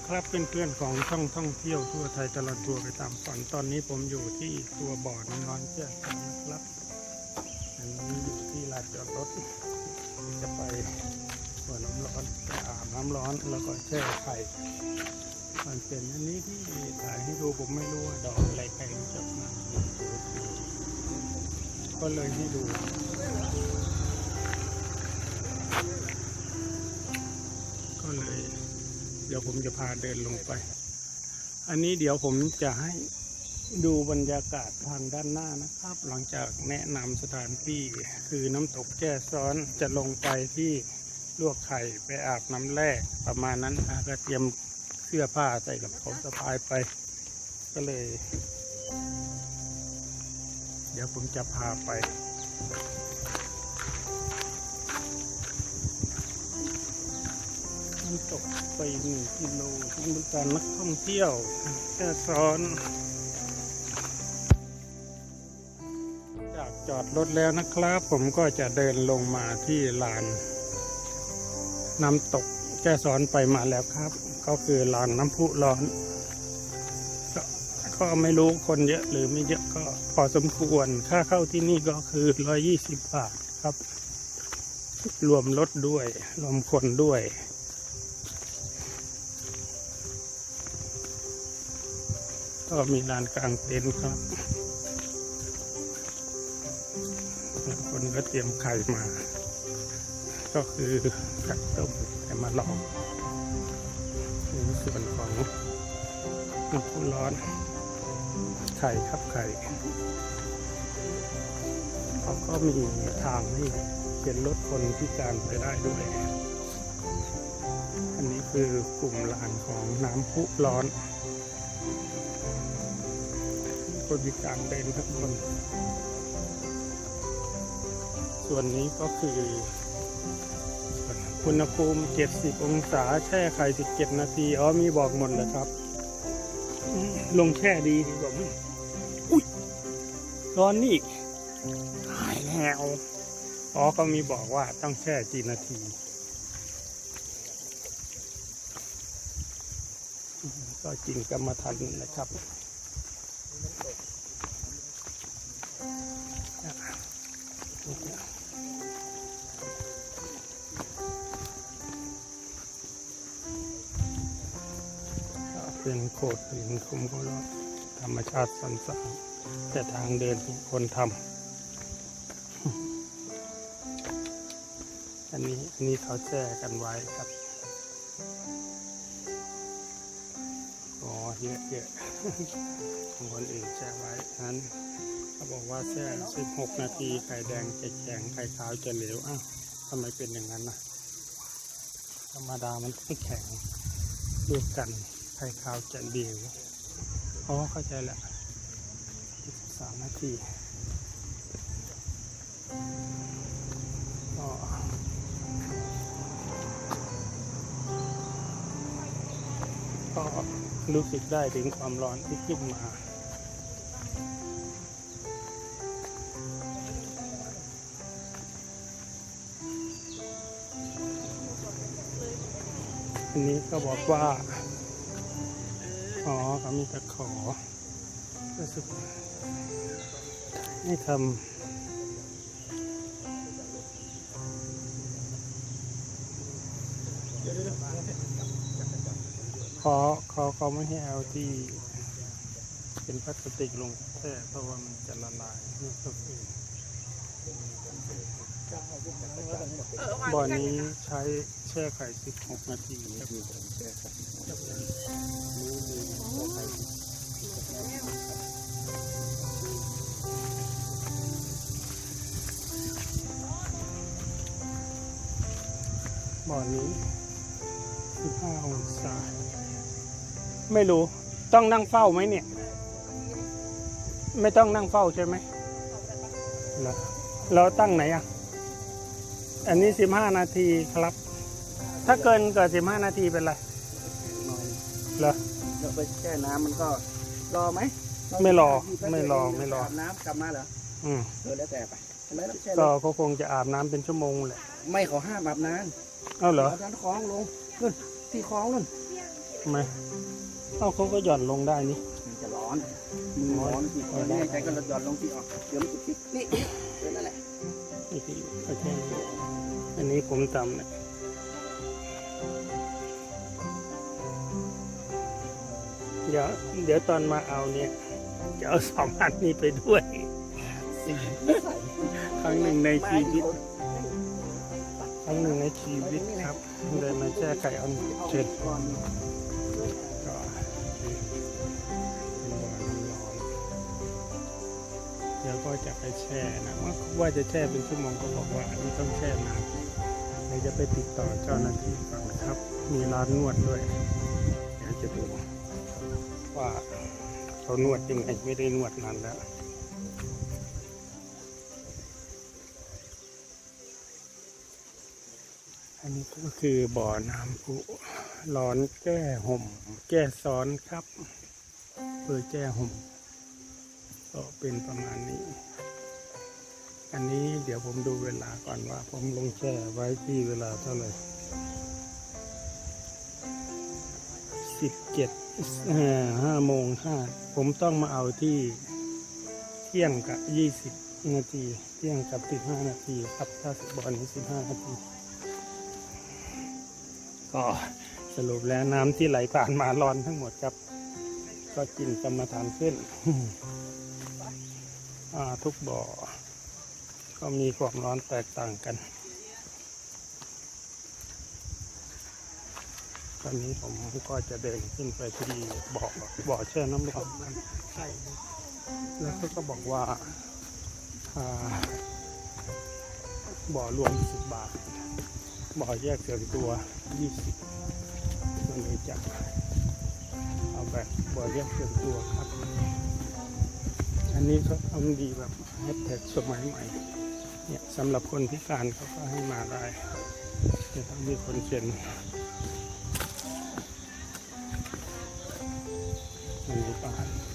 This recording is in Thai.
นะครับเพื่อนๆของช่องท่องเที่ยวทั่วไทยตลอดทัวร์ไปตามฝันตอนนี้ผมอยู่ที่ตัวบ่อน้ำร้อนแจ้สันะครับอันนี้อยู่ที่ลานจอดรถจะไปบ่อน้ำร้อนไปอาบน้ำร้อนแล้วก็แช่ไข่มันเป็นอันนี้ที่ถ่ายให้ดูผมไม่รู้ว่าดอกอะไรใครรู้จักมาก็เลยให้ดู เดี๋ยวผมจะพาเดินลงไป อันนี้เดี๋ยวผมจะให้ดูบรรยากาศทางด้านหน้านะครับ หลังจากแนะนำสถานที่คือน้ำตกแจ้ซ้อนจะลงไปที่ลวกไข่ไปอาบน้ำแร่ประมาณนั้นอะก็เตรียมเสื้อผ้าใส่กับเขาสะพายไป ก็เลย เดี๋ยวผมจะพาไป ตกไปหนึ่งกิโลบริการนักท่องเที่ยวแค่ซ้อน จากจอดรถแล้วนะครับ ผมก็จะเดินลงมาที่ลานน้ำตกแก้ซ้อนไปมาแล้วครับ ก็คือลานน้ำพุร้อนก็ก็ไม่รู้คนเยอะหรือไม่เยอะก็พอสมควร ค่าเข้าที่นี่ก็คือร้อยยี่สิบบาทครับ รวมรถด้วย รวมคนด้วย ก็มีลานกลางเต็นท์ครับ คนก็เตรียมไข่มา ก็คือไข่ต้มแต่มาลองในส่วนของน้ำพุร้อน ไข่ครับไข่เขาก็มีทางให้เป็นรถคนพิการไปได้ด้วย อันนี้คือกลุ่มลานของน้ำพุร้อน คนพิการเดินทั้งคนส่วนนี้ก็คืออุณหภูมิ 70 องศาแช่ไข่ 17 นาที อ๋อ มีบอกหมดเลยครับ ลงแช่ดีดีกว่ามึงอุ้ย ร้อนนี่อีกตายแล้วอ๋อ ก็มีบอกว่าต้องแช่กี่นาที ก็จริงกรรมฐานนะครับ เป็นโขดหินคุมก็รอดธรรมชาติสันสานแต่ทางเดินคนทำอันนี้อันนี้เขาแช่กันไว้ครับอ๋อเยอะเยอะของคนอื่นแช่ไว้นั้นเขาบอกว่าแช่16 นาทีไข่แดงจะแข็งไข่ขาวจะเหลวอ้าวทำไมเป็นอย่างนั้นนะธรรมดามันต้อแข็งด้วยกัน ไข่ขาวจะเดียวอ๋อเข้าใจแล้ว13นาทีก็รู้สึกได้ถึงความร้อนที่ขึ้นมาอันนี้ก็บอกว่า อ๋อเขามีตะขอรู้สึกให้ทำขอขาเขาไม่ให้เอาที่ เป็นพลาสติกลงแช่เพราะว่ามันจะละลายนี่ก็คือ บ่อนี้ใช้แช่ไข่ 16 นาทีครับบ่อนี้ 15 องศา ไม่รู้ ต้องนั่งเฝ้าไหมเนี่ย ไม่ต้องนั่งเฝ้าใช่ไหมเหรอเราตั้งไหนอะ อันนี้ 15 นาทีครับ ถ้าเกินกว่า15 นาทีเป็นไรหน่อยเหรอเราไปแช่น้ำมันก็รอไหมไม่รอที่แป๊บไม่รอเดียวไม่รอาบน้ำกลับมาเหรออืมเออแล้วแต่ไปใช่ไหมเราแช่ก็เลยเขาคงจะอาบน้ำเป็นชั่วโมงแหละไม่เขาห้ามอาบน้เอ้าำเหรอเอาด้านคล้องลงนู่นที่คล้องนู่นทำไมเอ้าเขาก็หย่อนลงได้นี่มันจะร้อนมือร้อนสิเออนี่ใจก็หย่อนลงที่ออกเดี๋ยวมันจะติดนี่เดี๋ยวนั่นแหละนี่ที่ โอเคอันนี้ผมทำเนี่ยเดี๋ยวเดี๋ยวตอนมาเอาเนี่ย จะเอาสองอันนี้ไปด้วย ครั้งหนึ่งในชีวิต ครั้งหนึ่งในชีวิตครับ เลยมาแช่ไก่ออนเช็ด เดี๋ยวก็จะไปแช่นะว่าว่าจะแช่เป็นชั่วโมงก็บอกว่าไม่ต้องแช่นานเดี๋ยวจะไปติดต่อเจ้าหน้าที่ก่อนครับ มีร้านนวดด้วย เดี๋ยวจะดูว่าเขานวดยังไงไม่ได้นวดนานแล้วอันนี้ก็คือบ่อน้ำพุร้อนแก้ห่ม แก้ซ้อนครับเพื่อแก้ห่ม ก็เป็นประมาณนี้ อันนี้เดี๋ยวผมดูเวลาก่อนว่า ผมลงแช่ไว้ที่เวลาเท่าไหร่สิบเจ็ดห้าโมงห้าผมต้องมาเอาที่เที่ยงกับยี่สิบนาที เที่ยงกับสิบห้านาทีครับถ้าสบ่อนี้สิบห้านาที ก็สรุปแล้วน้ำที่ไหลผ่านมาร้อนทั้งหมดครับ ก็กินกรรมฐานขึ้น ทุกบ่อ ก็มีความร้อนแตกต่างกัน ตอนนี้ผมก็จะเดินขึ้นไปที่บ่อบ่อแช่น้ำร้อนแล้วเขาก็บอกว่าบ่อรวมสิบบาท บ่อแยกส่วนตัวยี่สิบมันเลยจะเอาแบบบ่อแยกส่วนตัวครับ อันนี้เขาทำดีแบบแฮชแท็กสมัยใหม่เนี่ยสำหรับคนพิการเขาก็ให้มาได้จะต้องมีคนเขียนอันนี้ป่าน